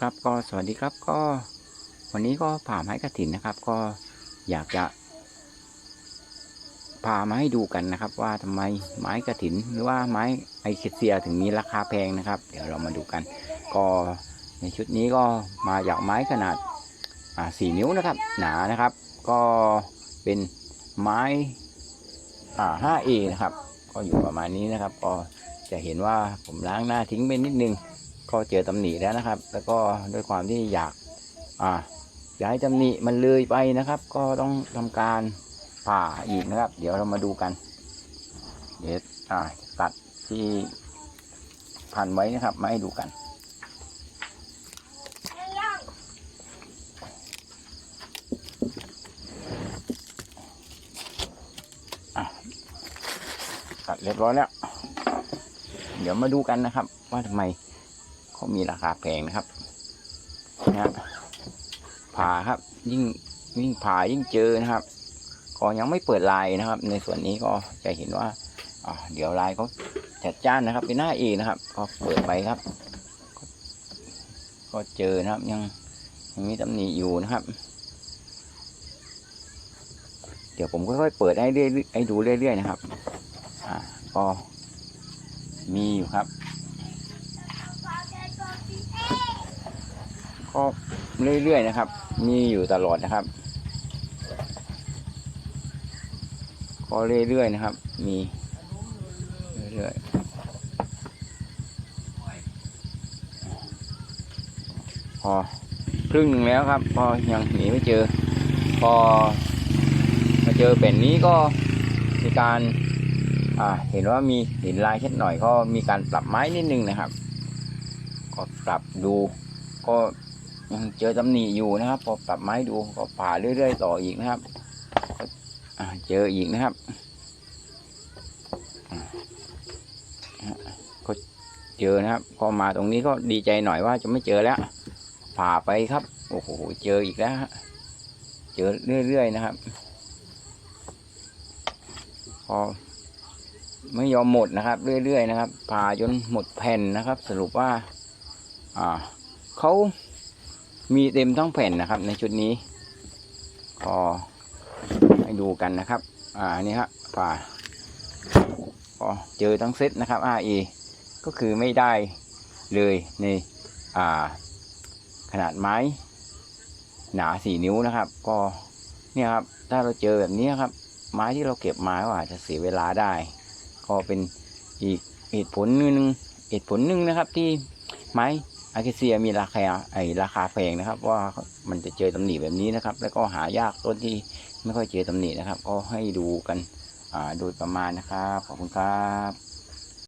ครับก็สวัสดีครับก็วันนี้ก็ผ่าไม้กระถินนะครับ ก็อยากจะพามาให้ดูกันนะครับ ว่าทำไมไม้กระถิน หรือว่าไม้ไอเคเซียถึงมีราคาแพงนะครับ เดี๋ยวเรามาดูกัน ก็ในชุดนี้ก็มาจากไม้ขนาดสี่นิ้วนะครับ หนานะครับ ก็เป็นไม้อ่า 5A นะครับ ก็อยู่ประมาณนี้นะครับ ก็จะเห็นว่าผมล้างหน้าทิ้งไปนิดนึง ก็เจอตำหนิแล้วนะครับ แล้วก็ด้วยความที่อยากอ่าอยากให้ตำหนิมันเลยไปนะครับ ก็ต้องทำการผ่าอีกนะครับ เดี๋ยวเรามาดูกัน เดี๋ยวอ่าตัดที่พันไว้นะครับ มาให้ดูกันอะตัดเรียบร้อยแล้ว เดี๋ยวมาดูกันนะครับ ว่าทำไม เขามีราคาแพงนะครับนะฮะผ่าครับ ยิ่งยิ่งผ่ายิ่งเจอนะครับ ก็ยังไม่เปิดลายนะครับ ในส่วนนี้ก็จะเห็นว่าเดี๋ยวลายเขาจัดจ้านนะครับ เป็นหน้าเอนะครับ ก็เปิดไปครับ ก็ก็เจอนะครับ ยังยังมีตำหนิอยู่นะครับ เดี๋ยวผมค่อยๆเปิดให้เรื่อยๆให้ดูเรื่อยๆนะครับ อ่าก็มีอยู่ครับ ก็เรื่อยๆนะครับ มีอยู่ตลอดนะครับ ก็เรื่อยๆนะครับ มีเรื่อยๆพอครึ่งหนึ่งแล้วครับ พอยังหนีไม่เจอ พอมาเจอเป็นนี้ก็มีการอ่าเห็นว่ามีหินลายเช็ดหน่อยก็มีการปรับไม้นิดนึงนะครับ ก็ปรับดูก็ ยังเจอตำหนิอยู่นะครับ พอปรับไม้ดูก็ผ่าเรื่อยๆต่ออีกนะครับเจออีกนะครับก็เจอนะครับพอมาตรงนี้ก็ดีใจหน่อยว่าจะไม่เจอแล้ว ผ่าไปครับโอ้โหเจออีกแล้วเจอเรื่อยๆนะครับ พอไม่ยอมหมดนะครับ เรื่อยๆนะครับผ่าจนหมดแผ่นนะครับ สรุปว่า อ่าเขา มีเต็มทั้งแผ่นนะครับ ในชุดนี้ก็ให้ดูกันนะครับ อ่านี่ฮะผ่าก็เจอทั้งเซตนะครับ RE ก็คือไม่ได้เลยในอ่าขนาดไม้ หนาสี่นิ้วนะครับ ก็เนี่ยครับถ้าเราเจอแบบนี้ครับ ไม้ที่เราเก็บมาก็อาจจะเสียเวลาได้ ก็เป็นอีกเหตุผลหนึ่งเหตุผลหนึ่งนะครับที่ไม้ อาเคเซียมีราคาไอราคาแพงนะครับ ว่ามันจะเจอตำหนิแบบนี้นะครับ แล้วก็หายากต้นที่ไม่ค่อยเจอตำหนินะครับ ก็ให้ดูกันอ่าโดยประมาณนะครับขอบคุณครับ